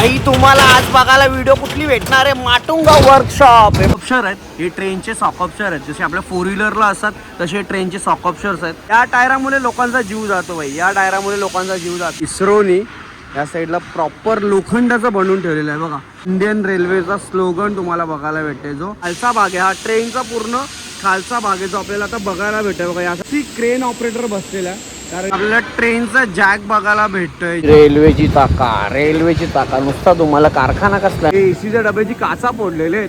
भाई तुम्हाला आज बघायला व्हिडिओ कुठली भेटणार आहे? माटुंगा वर्कशॉप हे ऑप्शर आहेत. हे ट्रेनचे सॉक ऑप्शर आहेत. जसे आपल्या फोर व्हीलरला असतात तसे ट्रेनचे सॉक ऑप्शर्स आहेत. या टायरामुळे लोकांचा जीव जातो भाई. या टायरामुळे लोकांचा जीव जातो. इस्रोनी या साईडला प्रॉपर लोखंडाचं बनवून ठेवलेलं आहे. बघा इंडियन रेल्वेचा स्लोगन तुम्हाला बघायला भेटते जो. खालचा भाग आहे. हा ट्रेनचा पूर्ण खालचा भाग आहे जो आपल्याला आता बघायला भेटेल बघा यासाठी क्रेन ऑपरेटर बसलेला आहे. कारण आपल्याला ट्रेनचा जॅक बघायला भेटतोय. रेल्वेची चाका रेल्वेची चाका नुसता तुम्हाला कारखाना कसला? एसीच्या डब्याची काचा फोडलेले आहेत.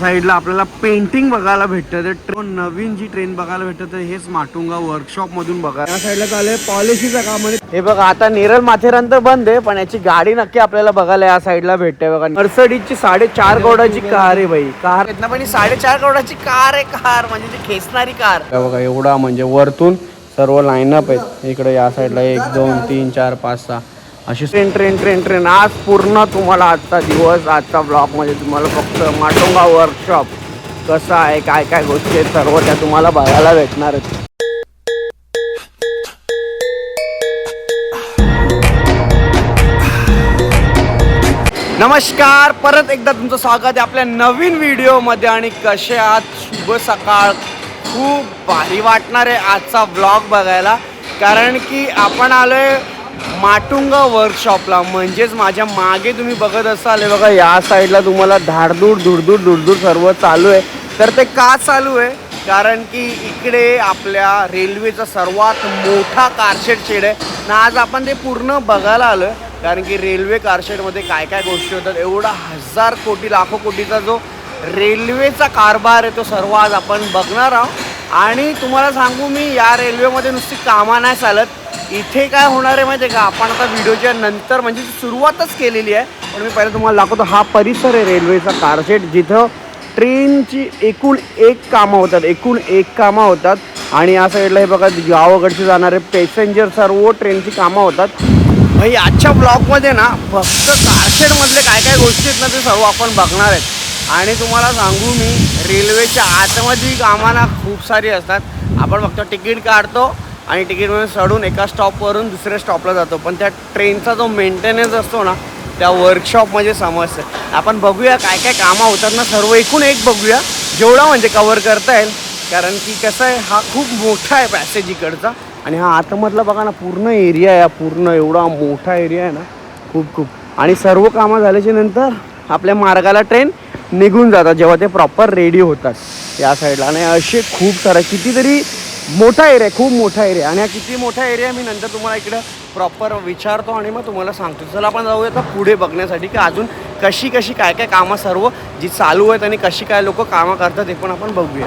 साईडला आपल्याला पेंटिंग बघायला भेटतं. ते ट्रेन नवीन जी ट्रेन बघायला भेटतं ते हेच माटुंगा वर्कशॉप मधून बघा. या साईडला चालू पॉलिसीचं काम आहे हे बघा आता नेरळ माथेरान तर बंद आहे पण याची गाडी नक्की आपल्याला बघायला या साईडला भेटते बघा. मर्सडीजची साडेचार करोडाची कार आहे बाई. कार पण ही साडेचार करोडाची कार आहे कार. म्हणजे ती खेचणारी कार. बघा एवढा म्हणजे वरतून सर्व लाईनअप आहेत. इकडे या साईडला एक दोन तीन चार पाच सहा. अशी ट्रेन ट्रेन ट्रेन ट्रेन आज पूर्ण तुम्हाला आजचा दिवस आजचा ब्लॉगमध्ये तुम्हाला फक्त माटोंगा वर्कशॉप कसं आहे काय काय गोष्टी आहेत सर्व त्या तुम्हाला बघायला भेटणार आहेत. नमस्कार परत एकदा तुमचं स्वागत आहे आपल्या नवीन व्हिडिओमध्ये आणि कसे आहात? शुभ सकाळ. खूप भारी वाटणार आहे आजचा ब्लॉग बघायला. कारण की आपण आलो आहे माटुंगा वर्कशॉपला म्हणजेच माझ्या मागे तुम्ही बघत असाल बघा या साईडला तुम्हाला धाडधूड धुडधूड धुडधूड सर्व चालू आहे. तर ते का चालू आहे? कारण की इकडे आपल्या रेल्वेचा सर्वात मोठा कारशेड शेड आहे. ना आज आपण ते पूर्ण बघायला आलो आहे कारण की रेल्वे कारशेडमध्ये काय काय गोष्टी होतात? एवढा हजार कोटी लाखो कोटीचा जो रेल्वेचा कारभार आहे तो सर्व आज आपण बघणार आहोत. आणि तुम्हाला सांगू मी या रेल्वेमध्ये नुसती कामा नाही चालत. इथे काय होणार आहे माहिती आहे का? आपण आता व्हिडिओच्या नंतर म्हणजे सुरुवातच केलेली आहे. पण मी पहिले तुम्हाला दाखवतो हा परिसर आहे रेल्वेचा कारशेट जिथं ट्रेनची एकूण एक कामं होतात. एकूण एक कामं होतात. आणि या साईडला हे बघा गावाकडचे जाणारे पॅसेंजर सर्व ट्रेनची कामं होतात. भाई आजच्या ब्लॉगमध्ये ना फक्त कारशेडमधले काय काय गोष्टी आहेत ना ते सर्व आपण बघणार आहेत. आणि तुम्हाला सांगू मी रेल्वेच्या आतमध्ये कामाला खूप सारी असतात. आपण फक्त तिकीट काढतो आणि तिकीटमध्ये चढून एका स्टॉपवरून दुसऱ्या स्टॉपला जातो. पण त्या ट्रेनचा जो मेंटेनन्स असतो ना त्या वर्कशॉपमध्ये समजतं. आपण बघूया काय काय कामं होतात ना सर्व एकूण एक बघूया. जेवढा म्हणजे कवर करता येईल. कारण की कसं आहे हा खूप मोठा आहे पॅसेज इकडचा. आणि हा आतमधला बघा ना पूर्ण एरिया आहे हा पूर्ण एवढा मोठा एरिया आहे ना खूप खूप. आणि सर्व कामं झाल्याच्यानंतर आपल्या मार्गाला ट्रेन निघून जातात जेव्हा ते प्रॉपर रेडी होतात. या साईडला आणि असे खूप सारे कितीतरी मोठा एरिया आहे खूप मोठा एरिया आणि हा किती मोठा एरिया मी नंतर तुम्हाला इकडं प्रॉपर विचारतो आणि मग तुम्हाला सांगतो. चला आपण जाऊया आता पुढे बघण्यासाठी की अजून कशी कशी काय काय कामं सर्व जी चालू आहेत आणि कशी काय लोक कामं करतात ते पण आपण बघूया.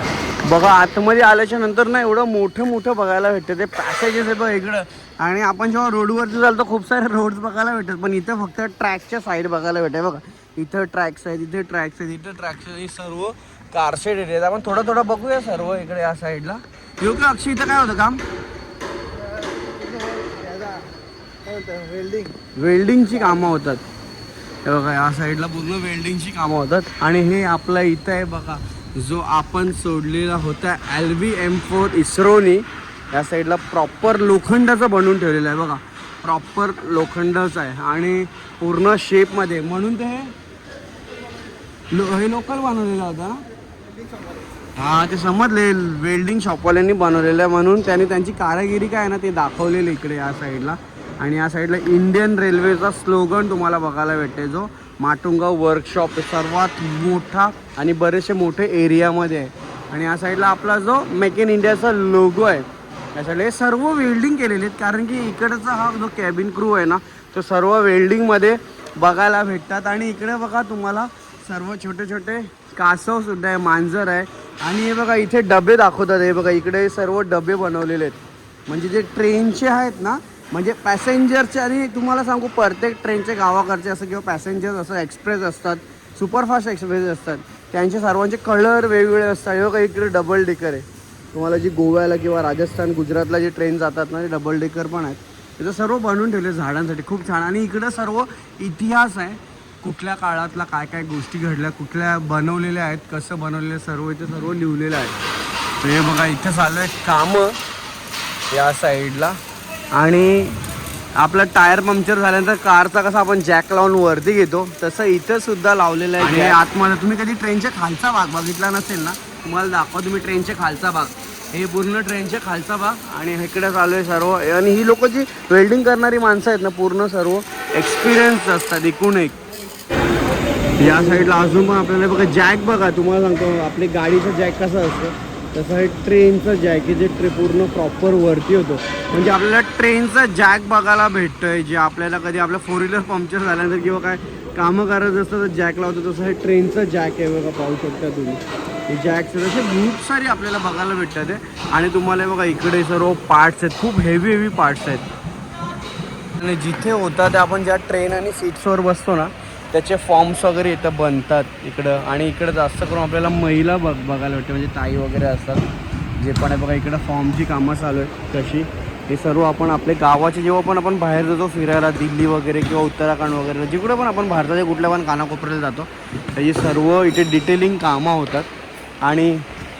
बघा आतमध्ये आल्याच्यानंतर ना एवढं मोठं मोठं बघायला भेटतं. ते पॅसेजेस आहे बघ इकडं. आणि आपण जेव्हा रोडवरती जाल तर खूप सारे रोड्स बघायला भेटतात. पण इथं फक्त ट्रॅकच्या साईड बघायला भेटते. बघा इथं ट्रॅक्स आहेत इथे ट्रॅक्स आहेत इथं ट्रॅक्स आहेत हे सर्व कार शेड आहेत. आपण थोडं थोडं बघूया सर्व इकडे या साईडला येऊ का अक्षय इथं काय होतं काम? वेल्डिंग वेल्डिंगची कामं होतात. हे बघा या साईडला पूर्ण वेल्डिंगची कामं होतात. आणि हे आपला इथं आहे बघा जो आपण सोडलेला होता एल व्ही एम फोर इस्रोनी. या साईडला प्रॉपर लोखंडाचं बनवून ठेवलेलं आहे बघा. प्रॉपर लोखंडच आहे. आणि पूर्ण शेपमध्ये म्हणून ते लो हे लोकल बनवलेलं होतं ना हा ते समजले. वेल्डिंग शॉपवाल्यांनी बनवलेलं आहे म्हणून त्यांनी त्यांची कारागिरी काय आहे ना ते दाखवलेलं इकडे या साईडला आणि या साईडला इंडियन रेल्वेचा स्लोगन तुम्हाला बघायला भेटते जो. माटुंगा वर्कशॉप सर्वात मोठा आणि बरेचसे मोठे एरियामध्ये आहे. आणि या साईडला आपला जो मेक इन इंडियाचा लोगो आहे या साईडला हे सर्व वेल्डिंग केलेले आहेत. कारण की इकडचा हा जो कॅबिन क्रू आहे ना तो सर्व वेल्डिंगमध्ये बघायला भेटतात. आणि इकडे बघा तुम्हाला सर्व छोटे छोटे कासव सुद्धा आहे मांजर आहे. आणि हे बघा इथे डबे दाखवतात. हे बघा इकडे सर्व डबे बनवलेले आहेत. म्हणजे जे ट्रेनचे आहेत ना म्हणजे पॅसेंजरचे आणि तुम्हाला सांगू प्रत्येक ट्रेनचे गावाकडचे असं किंवा पॅसेंजर असं एक्सप्रेस असतात सुपरफास्ट एक्सप्रेस असतात. त्यांचे सर्वांचे कलर वेगवेगळे असतात. हे बघा इकडे डबल डेकर आहे. तुम्हाला जी गोव्याला किंवा राजस्थान गुजरातला जे ट्रेन जातात ना ते डबल डेकर पण आहेत. त्याचं सर्व बनवून ठेवले झाडांसाठी. खूप छान. आणि इकडं सर्व इतिहास आहे. कुठल्या काळातला काय काय गोष्टी घडल्या कुठल्या बनवलेल्या आहेत कसं बनवलेलं सर्व इथे सर्व लिहिलेलं आहे. तर हे बघा इथे चालू आहे कामं या साईडला. आणि आपलं टायर पंक्चर झाल्यानंतर कारचा कसा आपण जॅक लावून वरती घेतो तसं इथं सुद्धा लावलेलं आहे आणि आतमध्ये तुम्ही कधी ट्रेनच्या खालचा भाग बघितला नसेल ना तुम्हाला दाखवा तुम्ही ट्रेनच्या खालचा भाग. हे पूर्ण ट्रेनच्या खालचा भाग आणि इकडे चालू आहे सर्व. आणि ही लोक जी वेल्डिंग करणारी माणसं आहेत ना पूर्ण सर्व एक्सपिरियन्स असतात एकूण एक. या साईडला अजून पण आपल्याला बघा जॅक बघा तुम्हाला सांगतो आपली गाडीचं जॅक कसं असतं तसं हे ट्रेनचं जॅक आहे जे ट्रे पूर्ण प्रॉपर वरती होतो. म्हणजे आपल्याला ट्रेनचा जॅक बघायला भेटतोय जे आपल्याला कधी आपलं फोर व्हीलर पंक्चर झाल्यानंतर किंवा काय कामं करायचं असतं तर जॅक लावतो तसं हे ट्रेनचं जॅक आहे बघा पाहू शकता तुम्ही. हे जॅक्स असे खूप सारे आपल्याला बघायला भेटतात हे. आणि तुम्हाला बघा इकडे सर्व पार्ट्स आहेत खूप हेवी हेवी पार्ट्स आहेत. आणि जिथे होता ते आपण ज्या ट्रेन आणि सीट्सवर बसतो ना त्याचे फॉर्म्स वगैरे इथं बनतात इकडं. आणि इकडं जास्त करून आपल्याला महिला बघ बघायला भेटते. म्हणजे ताई वगैरे असतात. जे पण आहे बघा इकडं फॉर्मची कामं चालू आहेत कशी हे सर्व आपण आपले गावाचे जेव्हा पण आपण बाहेर जातो फिरायला दिल्ली वगैरे किंवा उत्तराखंड वगैरे जिकडे पण आपण भारताच्या कुठल्या पण कानाकोपऱ्याला जातो त्याची सर्व इथे डिटेलिंग कामं होतात. आणि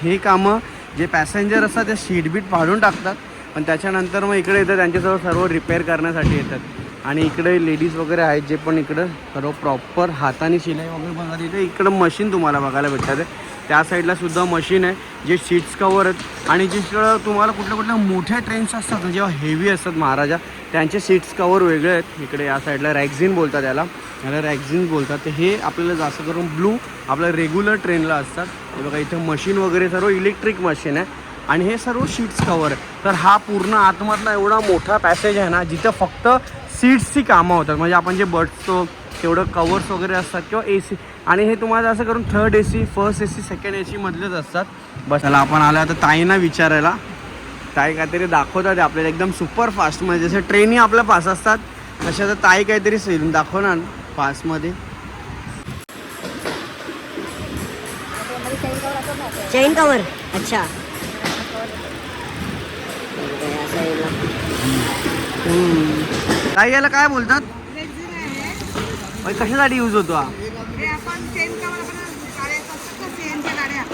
ही कामं जे पॅसेंजर असतात ते सीट बीट फाडून टाकतात. पण त्याच्यानंतर मग इकडे येतं त्यांच्यासोबत सर्व रिपेअर करण्यासाठी येतात. आणि इकडे लेडीज वगैरे आहेत जे पण इकडं सर्व प्रॉपर हाताने शिलाई वगैरे बघा तिथे इकडं मशीन तुम्हाला बघायला भेटतात. त्या साईडला सुद्धा मशीन आहे. जे सीट्स कवर आहेत. आणि जे तुम्हाला कुठल्या कुठल्या मोठ्या ट्रेन्स असतात जेव्हा हेवी असतात महाराजा त्यांचे सीट्स कवर वेगळे आहेत. इकडे या साईडला रॅक्झिन बोलतात याला. याला रॅक्झिन बोलतात. तर हे आपल्याला जास्त करून ब्लू आपल्या रेग्युलर ट्रेनला असतात. बघा इथं मशीन वगैरे सर्व इलेक्ट्रिक मशीन आहे. आणि हे सर्व सीट्स कवर तर हा पूर्ण आतमधला एवढा मोठा पॅसेज आहे ना जिथं फक्त सीट्सची कामं होतात. म्हणजे आपण जे बसतो तेवढं कवर्स वगैरे असतात किंवा ए सी आणि हे तुम्हाला असं करून third A C first A C second A C मधलेच असतात. बस त्याला आपण आलं आता ताईंना विचारायला. ताई काहीतरी दाखवतात आपल्याला. एकदम सुपर फास्ट म्हणजे जसं ट्रेनही आपल्या पास असतात तसे आता ताई काहीतरी सेल दाखवणार फास्टमध्ये चेन कवर अच्छा. ताई याला काय बोलतात? कशासाठी यूज होतो हा? हे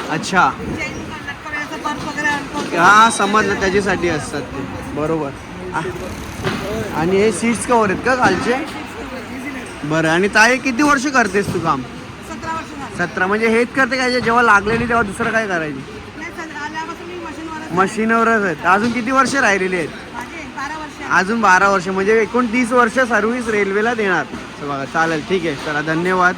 अच्छा. हा समजलं त्याच्यासाठी असतात ते. बरोबर. आणि हे सीट्स कवर आहेत का खालचे? बरं आणि ताई किती वर्ष करतेस तू काम? सतरा म्हणजे हेच करते काय जेव्हा लागलेली तेव्हा दुसरं काय करायची? मशीनवरच आहेत. अजून किती वर्ष राहिलेली आहेत? अजून बारा वर्ष म्हणजे एकूण तीस वर्ष सर्व्हिस रेल्वेला देणार. बघा चालेल ठीक आहे. चला धन्यवाद.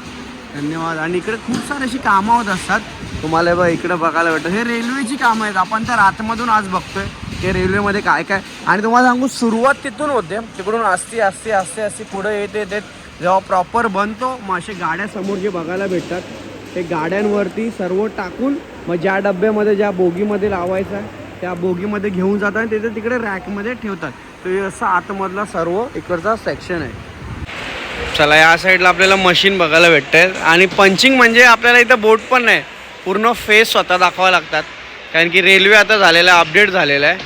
धन्यवाद. आणि इकडे खूप सारे अशी कामं होत असतात. तुम्हाला बघा इकडं बघायला भेटतं. हे रेल्वेची कामं आहेत. आपण तर आतमधून आज बघतोय ते रेल्वेमध्ये काय काय. आणि तुम्हाला सांगू सुरुवात तिथून होते. तिकडून असते असते असते असते पुढे येते येते जेव्हा प्रॉपर बनतो मग असे गाड्या समोर जे बघायला भेटतात ते गाड्यांवरती सर्व टाकून मग ज्या डब्यामध्ये ज्या बोगीमध्ये लावायचं आहे त्या बोगीमध्ये घेऊन जातात आणि तिथे तिकडे रॅकमध्ये ठेवतात. तर हे असं आतमधला सर्व इकडचा सेक्शन आहे. चला या साईडला आपल्याला मशीन बघायला भेटतंय. आणि पंचिंग म्हणजे आपल्याला इथं बोट पण नाही पूर्ण फेस स्वतः दाखवावं लागतात. कारण की रेल्वे आता झालेला आहे अपडेट झालेला आहे.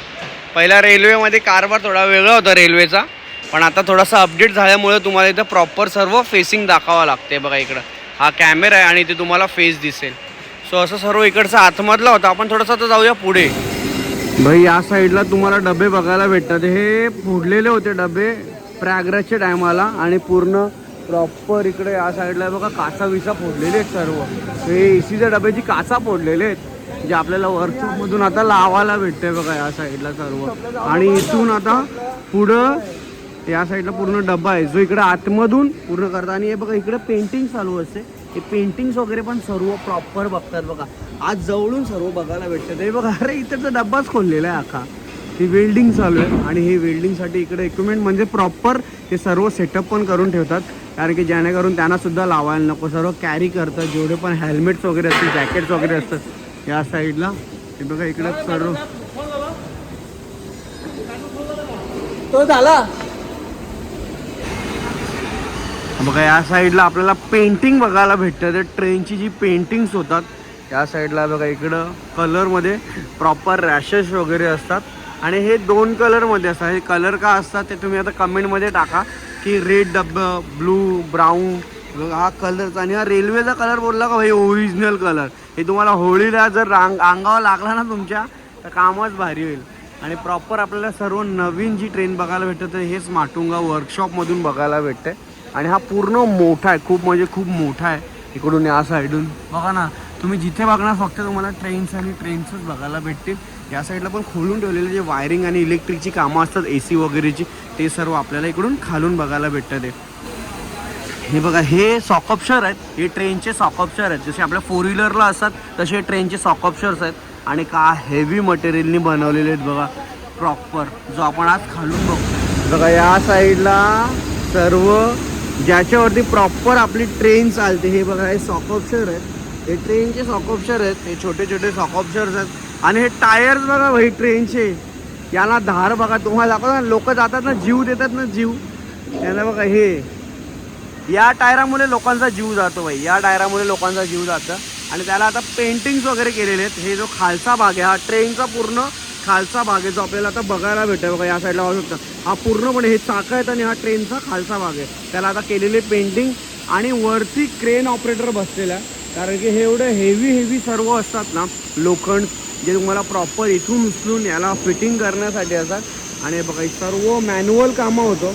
पहिला रेल्वेमध्ये कारभार थोडा वेगळा होता रेल्वेचा पण आता थोडासा अपडेट झाल्यामुळे तुम्हाला इथं प्रॉपर सर्व फेसिंग दाखवावं लागते बघा इकडं. हा कॅमेरा आहे आणि इथे तुम्हाला फेस दिसेल. सो असं सर्व इकडचा आतमधला होता. आपण थोडंसं आता जाऊया पुढे. भाई या साईडला तुम्हाला डबे बघायला भेटतात. हे फोडलेले होते डबे प्रयागराजच्या टायमाला आणि पूर्ण प्रॉपर इकडे या साईडला बघा काचा विसा फोडलेले आहेत सर्व. हे ए सीच्या डब्याची काचा फोडलेले आहेत. जे आपल्याला वर्कशॉपमधून आता लावायला भेटते बघा या साईडला सर्व. आणि इथून आता पुढं या साईडला पूर्ण डब्बा आहे. जो इकडे आतमधून पूर्ण करतात आणि हे बघा इकडे पेंटिंग चालू असते. हे पेंटिंग्स वगैरे पण सर्व प्रॉपर बघतात बघा. आज जवळून सर्व बघायला भेटतं. ते बघा अरे इथं डब्बाच खोललेला आहे अख्खा ही वेल्डिंग चालू आहे आणि हे वेल्डिंगसाठी इकडे इक्विपमेंट म्हणजे प्रॉपर ते सर्व सेटअप पण करून ठेवतात. कारण की जेणेकरून त्यांनासुद्धा लावायला नको. सर्व कॅरी करतात. जेवढे पण हेल्मेट्स वगैरे असतील जॅकेट्स वगैरे असतात या साईडला हे बघा इकडे सर्व. तो झाला. बघा या साईडला आपल्याला पेंटिंग बघायला भेटतं. ते ट्रेनची जी पेंटिंग्स होतात या साईडला बघा इकडं कलरमध्ये प्रॉपर रॅशेस वगैरे असतात. आणि हे दोन कलरमध्ये असतात. हे कलर का असतात ते तुम्ही आता कमेंटमध्ये टाका की रेड डब्बं ब्लू ब्राऊन हा कलरचा आणि हा रेल्वेचा कलर बोलला का भाई ओरिजिनल कलर. हे तुम्हाला होळीला जर रांग अंगावर लागला ना तुमच्या तर कामच भारी होईल. आणि प्रॉपर आपल्याला सर्व नवीन जी ट्रेन बघायला भेटतं तर हेच माटुंगा वर्कशॉपमधून बघायला भेटते. आणि हा पूर्ण मोठा आहे खूप म्हणजे खूप मोठा आहे इकडून या साईडून. बघा ना तुम्ही जिथे बघणार फक्त तुम्हाला ट्रेन्स आणि ट्रेन्सच बघायला भेटतील. या साईडला पण खोलून ठेवलेले जे वायरिंग आणि इलेक्ट्रिकची कामं असतात ए सी वगैरेची ते सर्व आपल्याला इकडून खालून बघायला भेटतं ते. हे बघा हे सॉकअपशर आहेत. हे ट्रेनचे सॉकअपशर आहेत. जसे आपल्या फोर व्हीलरला असतात तसे ट्रेनचे सॉकअपशर्स आहेत. आणि का हेवी मटेरियलनी बनवलेले आहेत बघा. प्रॉपर जो आपण आज खालून बघतो बघा या साईडला सर्व ज्याच्यावरती प्रॉपर आपली ट्रेन चालते हे बघा हे सॉकअपशर आहेत. हे ट्रेनचे सॉकअपशर आहेत हे छोटे छोटे सॉकअपशर्स आहेत. आणि हे टायर्स बघा भाई ट्रेनचे. याला धार बघा तुम्हाला दाखवतो ना लोक जातात ना जीव देतात ना जीव. यांना बघा हे. या टायरामुळे लोकांचा जीव जातो भाई. या टायरामुळे लोकांचा जीव जातं. आणि त्याला आता पेंटिंग्स वगैरे केलेले आहेत. हे जो खालसा भाग आहे हा ट्रेनचा पूर्ण खालसा भाग आहे जो आपल्याला आता बघायला भेटेल बघा या साईडला वाजू शकता. हा पूर्णपणे हे चाकं आहेत आणि हा ट्रेनचा खालसा भाग आहे. त्याला आता केलेले पेंटिंग आणि वरती क्रेन ऑपरेटर बसलेला आहे. कारण की हे एवढं हेवी हेवी सर्व असतात ना लोखंड जे तुम्हाला प्रॉपर इथून उचलून याला फिटिंग करण्यासाठी असतात. आणि बघा सर्व मॅन्युअल कामं होतं.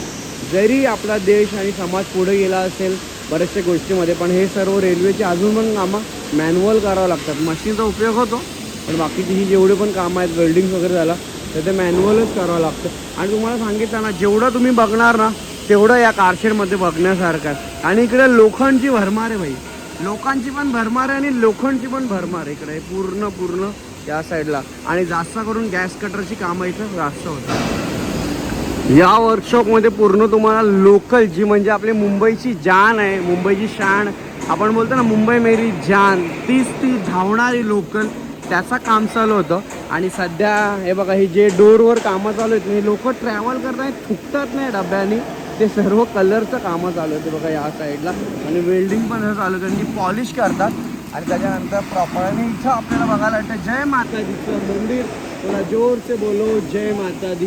जरी आपला देश आणि समाज पुढे गेला असेल बऱ्याचशा गोष्टीमध्ये पण हे सर्व रेल्वेची अजून पण कामं मॅन्युअल करावं लागतात. मशीनचा उपयोग होतो पण बाकीची ही जेवढे पण कामं आहेत वेल्डिंग वगैरे झाला तर ते मॅन्युअलच करावं लागतं. आणि तुम्हाला सांगितलं ना जेवढं तुम्ही बघणार ना तेवढं या कारशेडमध्ये बघण्यासारखं आहे. आणि इकडे लोखंडची भरमार आहे भाई. लोकांची पण भरमार आहे आणि लोखंडची पण भरमार आहे इकडे. पूर्ण पूर्ण या साईडला. आणि जास्त करून गॅस कटरची कामं इथं जास्त होतात. या वर्कशॉपमध्ये पूर्ण तुम्हाला लोकल जी म्हणजे आपली मुंबईची जान आहे मुंबईची शान आपण बोलतो ना मुंबई मेरी जान तीच ती धावणारी लोकल त्याचं काम चालू होतं. आणि सध्या हे बघा हे जे डोरवर कामं चालू आहेत हे लोक ट्रॅव्हल करतायत थुकतात नाही डब्याने. ते सर्व कलरचं कामं चालू होते बघा या साईडला आणि वेल्डिंग पण हे चालू कारण की पॉलिश करतात. आणि त्याच्यानंतर प्रॉपर आणि इथं आपल्याला बघायला वाटतं जय माता दीचं मंदिर थोडा जोर से बोलो जय माता दी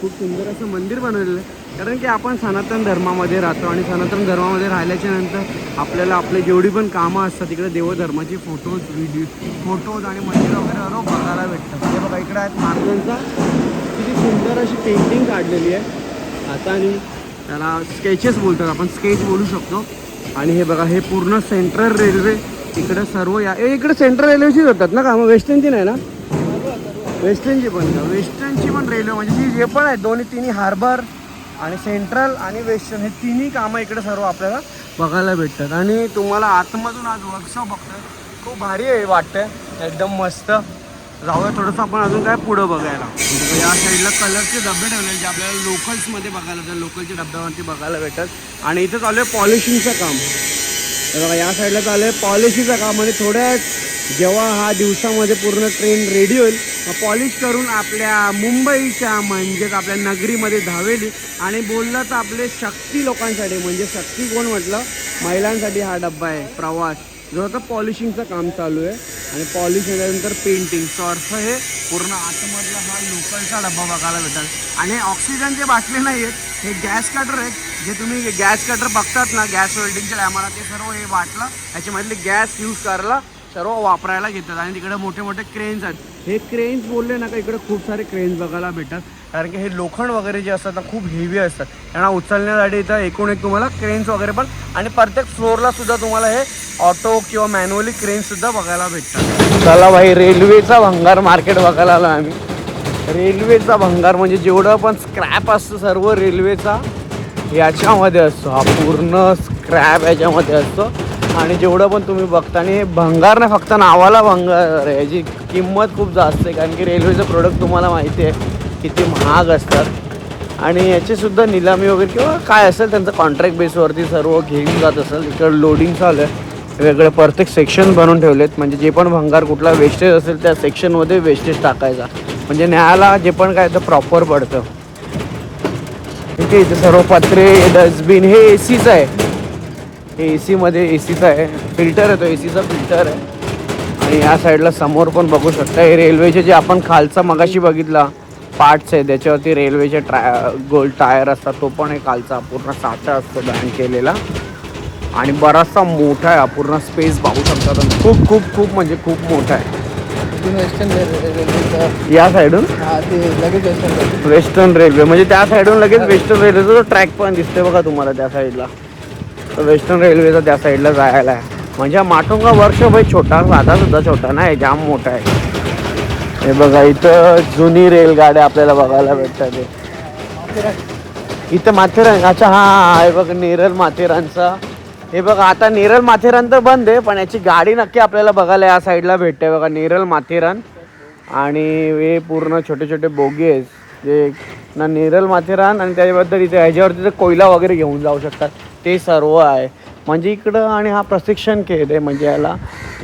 खूप सुंदर असं मंदिर बनवलेलं आहे. कारण की आपण सनातन धर्मामध्ये राहतो आणि सनातन धर्मामध्ये राहिल्याच्या नंतर आपल्याला आपले जेवढी पण कामं असतात तिकडे देवधर्माची फोटोज व्हिडिओ फोटोज आणि मंदिर वगैरे सर्व बघायला भेटतात. म्हणजे बघा इकडे आहेत महाराजांचा किती सुंदर अशी पेंटिंग काढलेली आहे. आता आणि त्याला स्केचेस बोलतात. आपण स्केच बोलू शकतो. आणि हे बघा हे पूर्ण सेंट्रल रेल्वे इकडं सर्व या ए, इकडे सेंट्रल रेल्वेचीच होतात ना कामं वेस्टर्नची नाही ना? वेस्टर्नची पण वेस्टर्नची पण रेल्वे म्हणजे जी जे पण आहेत. दोन्ही तिन्ही हार्बर आणि सेंट्रल आणि वेस्टर्न हे तिन्ही कामं इकडे सर्व आपल्याला बघायला भेटतात. आणि तुम्हाला आतमधून आज वर्कशॉप बघतोय. खूप भारी आहे वाटतं एकदम मस्त. जाऊया थोडंसं आपण अजून काय पुढं बघायला. म्हणजे या साईडला कलरचे डबे ठेवले जे आपल्याला लोकल्समध्ये बघायला भेटतात लोकलच्या डब्यावरती बघायला भेटतात. आणि इथं चालू आहे पॉलिशिंगचं काम. बघा या साईडला चालू आहे पॉलिशिंगचं काम. आणि थोड्या जेव्हा हा दिवसामध्ये पूर्ण ट्रेन रेडी होईल पॉलिश करून आपल्या मुंबईच्या म्हणजेच आपल्या नगरीमध्ये धावेली. आणि बोललं तर आपले शक्ती लोकांसाठी म्हणजे शक्ती कोण म्हटलं? महिलांसाठी हा डब्बा आहे प्रवास. जो आता पॉलिशिंगचं काम चालू आहे. आणि पॉलिश केल्यानंतर पेंटिंग सो अर्थ हे पूर्ण आतमधला हा लोकलचा डब्बा बघायला भेटतात. आणि ऑक्सिजनचे बाटले नाही आहेत हे गॅस कटर आहेत. जे तुम्ही गॅस कटर बघतात ना गॅस वेल्डिंगच्या टायमाला ते सर्व हे वाटलं ह्याच्यामधले गॅस यूज करायला सर्व वापरायला घेतात. आणि तिकडे मोठे मोठे क्रेन्स आहेत. हे क्रेन्स बोलले ना का इकडे खूप सारे क्रेन्स बघायला भेटतात. कारण की हे लोखंड वगैरे जे असतात ना खूप हेवी असतात. त्यांना उचलण्यासाठी इथं एकूण एक तुम्हाला क्रेन्स वगैरे पण आणि प्रत्येक फ्लोअरला सुद्धा तुम्हाला हे ऑटो किंवा मॅन्युअली क्रेनसुद्धा बघायला भेटतात. चला भाई रेल्वेचा भंगार मार्केट बघायला आलो आम्ही. रेल्वेचा भंगार म्हणजे जेवढं पण स्क्रॅप असतं सर्व रेल्वेचा याच्यामध्ये असतो. हा पूर्ण स्क्रॅप याच्यामध्ये असतो. आणि जेवढं पण तुम्ही बघता आणि भंगार नाही फक्त नावाला भंगार आहे. याची किंमत खूप जास्त आहे कारण की रेल्वेचं प्रोडक्ट तुम्हाला माहिती आहे किती महाग असतात. आणि याचीसुद्धा निलामी वगैरे किंवा काय असेल त्यांचं कॉन्ट्रॅक्ट बेसवरती सर्व घेऊन जात असेल. इकडं लोडिंग चालू आहे. वेगळे प्रत्येक सेक्शन बनवून ठेवलेत. म्हणजे जे पण भंगार कुठला वेस्टेज असेल त्या सेक्शनमध्ये वेस्टेज टाकायचा. म्हणजे न्यायाला जे पण काय तर प्रॉपर पडतं. ठीक आहे इथे सर्व पत्रे डस्टबिन हे ए सीचं आहे. हे ए सीमध्ये ए सीचं आहे. फिल्टर आहे तो ए सीचा फिल्टर आहे. आणि या साईडला समोर पण बघू शकता हे रेल्वेचे जे आपण खालचा मगाशी बघितला पार्ट्स आहे त्याच्यावरती रेल्वेचे ट्राय गोल टायर असतात तो पण आहे खालचा पूर्ण साचा असतो बँड केलेला. आणि बराचसा मोठा आहे पूर्ण स्पेस पाहू शकता तुम्ही. खूप खूप खूप म्हणजे खूप मोठा आहे. या साईडून हा ते लगेच वेस्टर्न रेल्वे म्हणजे त्या साईडून लगेच वेस्टर्न रेल्वेचा जो ट्रॅक पण दिसतोय बघा तुम्हाला त्या साईडला तर वेस्टर्न रेल्वेचा त्या साईडला जायला आहे. म्हणजे माटुंगा वर्कशॉप आहे छोटा साधा सुद्धा छोटा नाही जाम मोठा आहे. हे बघा इथं जुनी रेलगाड्या आपल्याला बघायला भेटतात. इथं माथेरान अच्छा हा हा, हे बघ नेरल माथेरानचा हे बघा आता नेरल माथेरान तर बंद आहे पण याची गाडी नक्की आपल्याला बघायला या साईडला भेटते. बघा नेरल माथेरान आणि हे पूर्ण छोटे छोटे बोगी आहेत. जे ना नेरल माथेरान आणि त्याच्याबद्दल इथे ह्याच्यावरती ते कोयला वगैरे घेऊन जाऊ शकतात. ते सर्व आहे. म्हणजे इकडं आणि हा प्रशिक्षण केलं आहे म्हणजे याला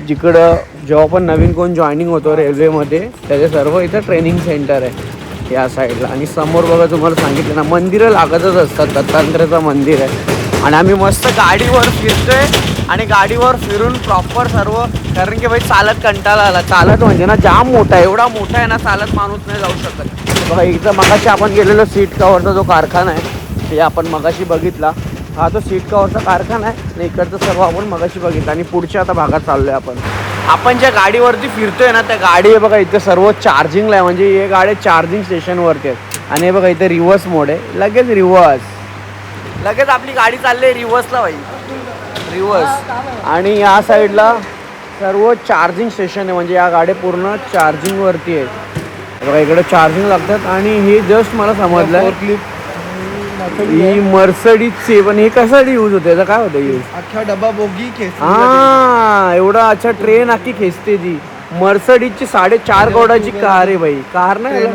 जिकडं जेव्हा पण नवीन कोण जॉईनिंग होतो रेल्वेमध्ये त्याचे सर्व इथं ट्रेनिंग सेंटर आहे या साईडला. आणि समोर बघा तुम्हाला सांगितलं ना मंदिरं लागतच असतात. दत्तात्रेयचं मंदिर आहे. आणि आम्ही मस्त गाडीवर फिरतोय आणि गाडीवर फिरून प्रॉपर सर्व कारण की भाई चालत कंटाळा आला. चालत म्हणजे ना जाम मोठा आहे एवढा मोठा आहे ना चालत माणूस नाही जाऊ शकत. बघा इथं मगाशी आपण गेलेलो सीट कवरचा जो कारखाना आहे ते आपण मगाशी बघितला. हा तो सीट कवरचा कारखाना आहे आणि इकडचं सर्व आपण मगाशी बघितलं आणि पुढच्या आता भागात चाललोय आपण. आपण ज्या गाडीवरती फिरतोय ना त्या गाडी हे बघा इथं सर्व चार्जिंगला आहे. म्हणजे हे गाडी चार्जिंग स्टेशनवरती आहेत. आणि हे बघा इथं रिव्हर्स मोड आहे. लगेच रिव्हर्स लगेच आपली गाडी चालली रिव्हर्सला भाई रिव्हर्स आणि या साईडला सर्व चार्जिंग स्टेशन आहे. म्हणजे या गाड्या पूर्ण चार्जिंगवरती आहेत बघा इकडे चार्जिंग लागतात. आणि हे जस्ट मला समजलं ही मर्सडीजची पण हे कशासाठी यूज होते? याचा काय होतं यूज अख्खा डबा बोगी खेच हा एवढा अच्छा ट्रेन अख्खी खेचते ती मर्सडीजची साडेचार करोडाची कार आहे बाई. कार नाही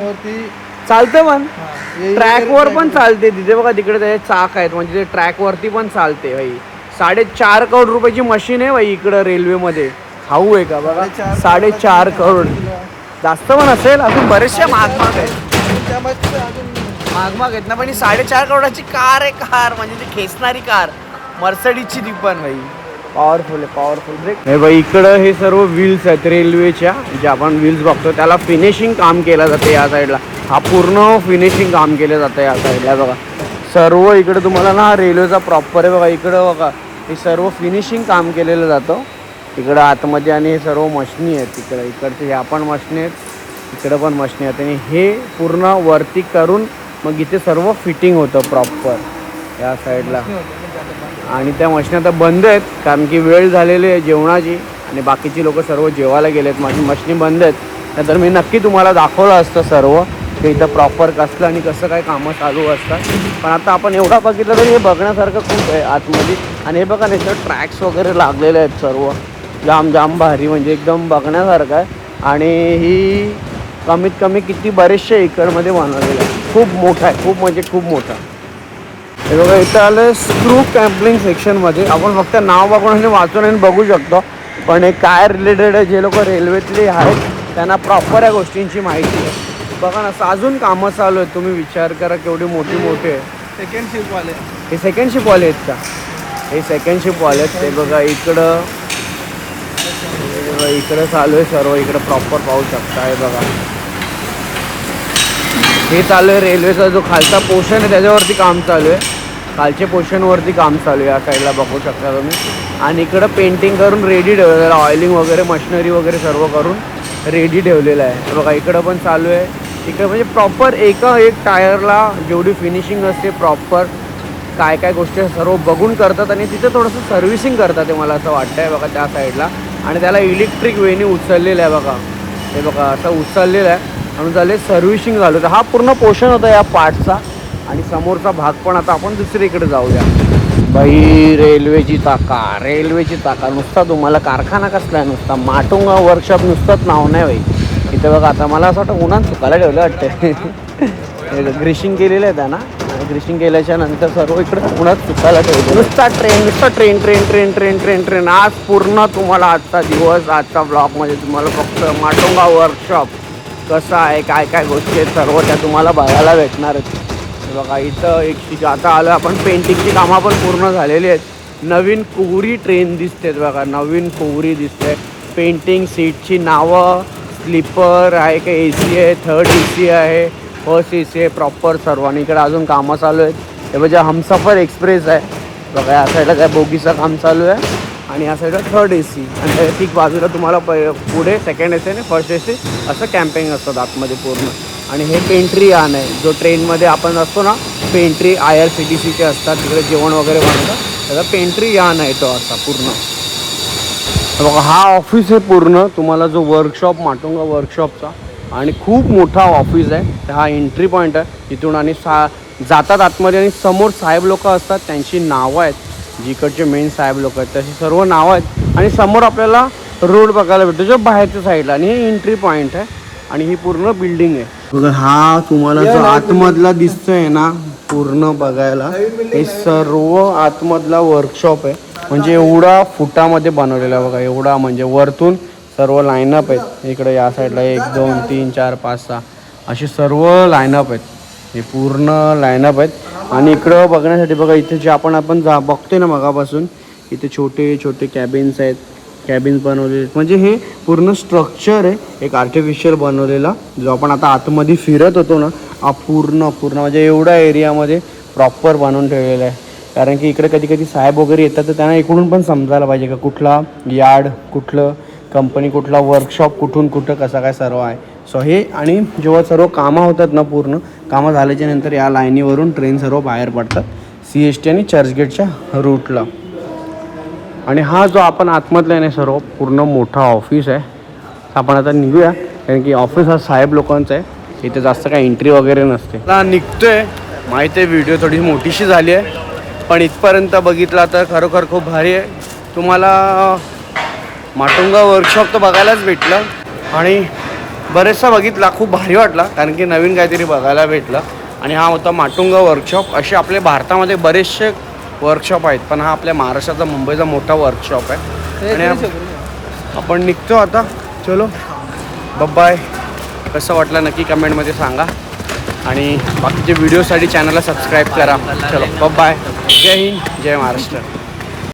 चालते पण. ट्रॅकवर पण चालते तिथे बघा तिकडे त्याचे चाक आहेत. म्हणजे ते ट्रॅकवरती पण चालते भाई. साडेचार करोड रुपयाची मशीन आहे भाई इकडं रेल्वेमध्ये हाऊ आहे का बघा? साडेचार करोड. जास्त पण असेल अजून बरेचशा महाग महाग आहेत महाग महाग आहेत ना पण ही साडेचार करोडाची कार आहे कार. म्हणजे ती खेचणारी कार. मर्सडीजची ती पण भाई. पॉवरफुल आहे पॉवरफुल ब्रेक हे बाई इकडं हे सर्व व्हील्स आहेत रेल्वेच्या जे आपण व्हील्स बघतो त्याला फिनिशिंग काम केलं जाते या साईडला हा पूर्ण फिनिशिंग काम केलं जातं या साईडला बघा. सर्व इकडे तुम्हाला ना रेल्वेचा प्रॉपर आहे बघा. इकडं बघा हे सर्व फिनिशिंग काम केलेलं जातं. इकडं आतमध्ये आणि हे सर्व मशनी आहेत तिकडं. इकडचे ह्या पण मशनी आहेत इकडं पण मशनी आहेत. आणि हे पूर्ण वरती करून मग इथे सर्व फिटिंग होतं प्रॉपर या साईडला आणि त्या मशनी आता बंद आहेत कारण की वेळ झालेली आहे जेवणाची. आणि बाकीची लोक सर्व जेवायला गेलेत. माझी मशनी बंद आहेत. तर मी नक्की तुम्हाला दाखवलं असतं सर्व. ते इथं प्रॉपर कसलं आणि कसं काय कामं चालू असतात. पण आता आपण एवढा बघितलं तरी हे बघण्यासारखं खूप आहे आतमध्ये. आणि हे बघा नाही ट्रॅक्स वगैरे लागलेले आहेत सर्व. जाम जाम भारी म्हणजे एकदम बघण्यासारखं आहे. आणि ही कमीत कमी किती बरेचसे एकरमध्ये बनवलेलं आहे. खूप मोठा आहे. खूप म्हणजे खूप मोठा. हे बघा इथं आलं स्क्रू कॅम्पलिंग सेक्शनमध्ये आपण फक्त नाव बघून आणि वाचून आणि बघू शकतो. पण हे काय रिलेटेड आहे? जे लोक रेल्वेतले आहेत त्यांना प्रॉपर या गोष्टींची माहिती आहे. बघा ना अजून कामं चालू आहेत. तुम्ही विचार करा केवढी मोठी मोठी आहे सेकंड शिफ्ट वाले. हे सेकंड शिपवाले आहेत का? हे सेकंड शिपवाले आहेत. ते बघा इकडं हे बघा इकडं चालू आहे सर्व. इकडं प्रॉपर पाहू शकता हे बघा. हे चालू आहे रेल्वेचा जो खालचा पोर्शन आहे त्याच्यावरती काम चालू आहे. खालच्या पोर्शनवरती काम चालू आहे. या साईडला बघू शकता तुम्ही. आणि इकडं पेंटिंग करून रेडी ठेवलेलं आहे. ऑइलिंग वगैरे मशिनरी वगैरे सर्व करून रेडी ठेवलेलं आहे. बघा इकडं पण चालू आहे. इकडं म्हणजे प्रॉपर एका एक टायरला जेवढी फिनिशिंग असते प्रॉपर काय काय गोष्टी सर्व बघून करतात आणि तिथे थोडंसं सर्व्हिसिंग करतात ते मला असं वाटतं आहे बघा त्या साईडला आणि त्याला इलेक्ट्रिक वेनी उचललेलं आहे बघा. हे बघा असं उचललेलं आहे. आणि झाले सर्व्हिसिंग झालं होतं. हा पूर्ण पोर्शन होता या पार्टचा आणि समोरचा भाग पण आता आपण दुसरीकडे जाऊया. बाई रेल्वेची चाका. रेल्वेची चाका. नुसता तुम्हाला कारखाना कसला आहे? नुसता माटुंगा वर्कशॉप नुसतंच नाव नाही बाई. इथे बघा आता मला असं वाटतं उन्हात सुकायला ठेवलं वाटतं ग्रीशिंग केलेलं आहे त्यांना. ग्रीशिंग केल्याच्यानंतर सर्व इकडं उन्हात सुकायला ठेवलं नुसता ट्रेन नुसता train train train train train train आज पूर्ण तुम्हाला आजचा दिवस आजचा ब्लॉगमध्ये तुम्हाला फक्त माटुंगा वर्कशॉप कसं आहे काय काय गोष्टी आहेत सर्व त्या तुम्हाला बघायला भेटणार आहेत. बघा इथं एक आता आलं आपण पेंटिंगची कामं पण पूर्ण झालेली आहेत. नवीन कोवरी ट्रेन दिसते बघा नवीन कोवरी दिसते. पेंटिंग सीटची नावं स्लीपर आहे का ए सी आहे थर्ड ए सी आहे फर्स्ट ए सी आहे प्रॉपर सर्व आणि इकडे अजून कामं चालू आहेत. हे म्हणजे हमसफर एक्सप्रेस आहे. बघा या साईडला काय बोगीचं काम चालू आहे. आणि या साईडला थर्ड ए सी आणि त्याच्या ठीक बाजूला तुम्हाला प पुढे सेकंड ए सी आणि फर्स्ट ए सी असं कॅम्पिंग असतात आतमध्ये पूर्ण. आणि हे पेंट्री यान आहे. जो ट्रेनमध्ये आपण असतो ना pantry I R C T सीचे असतात. तिकडे जेवण वगैरे बनवतात त्याचा पेंट्री यान आहे तो असा पूर्ण. बघा हा ऑफिस आहे पूर्ण. तुम्हाला जो वर्कशॉप माटुंगा वर्कशॉपचा आणि खूप मोठा ऑफिस आहे. हा एंट्री पॉईंट आहे. इथून आणि सा जातात आतमध्ये आणि समोर साहेब लोक असतात. त्यांची नावं आहेत. जिकडचे मेन साहेब लोक आहेत तशी सर्व नावं आहेत. आणि समोर आपल्याला रोड बघायला भेटतो जो बाहेरच्या साईडला आणि हे एंट्री पॉईंट आहे. आणि ही पूर्ण बिल्डिंग आहे. बघा हा तुम्हाला जो आतमधला दिसतोय ना पूर्ण बघायला हे सर्व आतमधला वर्कशॉप आहे. म्हणजे एवढा फुटामध्ये बनवलेला आहे बघा एवढा म्हणजे वरतून सर्व लाईनअप आहेत. इकडे या साईडला एक दोन तीन चार पाच सहा असे सर्व लाईनअप आहेत. हे पूर्ण लाईनअप आहेत. आणि इकडं बघण्यासाठी बघा इथे जे आपण आपण जा बघतोय ना मगापासून इथे छोटे छोटे कॅबिन्स आहेत. कॅबिन्स बनवलेले आहेत. म्हणजे हे पूर्ण स्ट्रक्चर आहे एक आर्टिफिशियल बनवलेला जो आपण आता आतमध्ये फिरत होतो ना हा पूर्ण पूर्ण म्हणजे एवढ्या एरियामध्ये प्रॉपर बनवून ठेवलेला आहे. कारण की इकडे कधी कधी साहेब वगैरे येतात तर त्यांना इकडून पण समजायला पाहिजे का कुठला यार्ड कुठलं कंपनी कुठला वर्कशॉप कुठून कुठं कसा काय सर्व आहे. सो हे आणि जेव्हा सर्व कामं होतात ना पूर्ण कामं झाल्याच्यानंतर या लाईनीवरून ट्रेन सर्व बाहेर पडतात सी एस टी आणि चर्चगेटच्या रूटला आणि हा जो आपण आतमधला आहे ना सर्व पूर्ण मोठा ऑफिस आहे. आपण आता निघूया कारण की ऑफिस हा साहेब लोकांचा आहे. इथे जास्त काय एंट्री वगैरे नसते. निघतोय. माहिती आहे व्हिडिओ थोडी मोठीशी झाली आहे. पण इथपर्यंत बघितला तर खरोखर खूप भारी आहे. तुम्हाला माटुंगा वर्कशॉप तर बघायलाच भेटलं. आणि बरेचसा बघितला खूप भारी वाटला कारण की नवीन काहीतरी बघायला भेटलं. आणि हा होता माटुंगा वर्कशॉप असे आपल्या भारतामध्ये बरेचसे वर्कशॉप आहेत पण हा आपल्या महाराष्ट्राचा मुंबईचा मोठा वर्कशॉप आहे. आणि आप- आपण निघतो आता. चलो. बाय कसं वाटलं नक्की कमेंटमध्ये सांगा. आणि बाकीचे व्हिडिओसाठी चॅनलला सबस्क्राईब करा. चलो बाय जय हिंद जय महाराष्ट्र.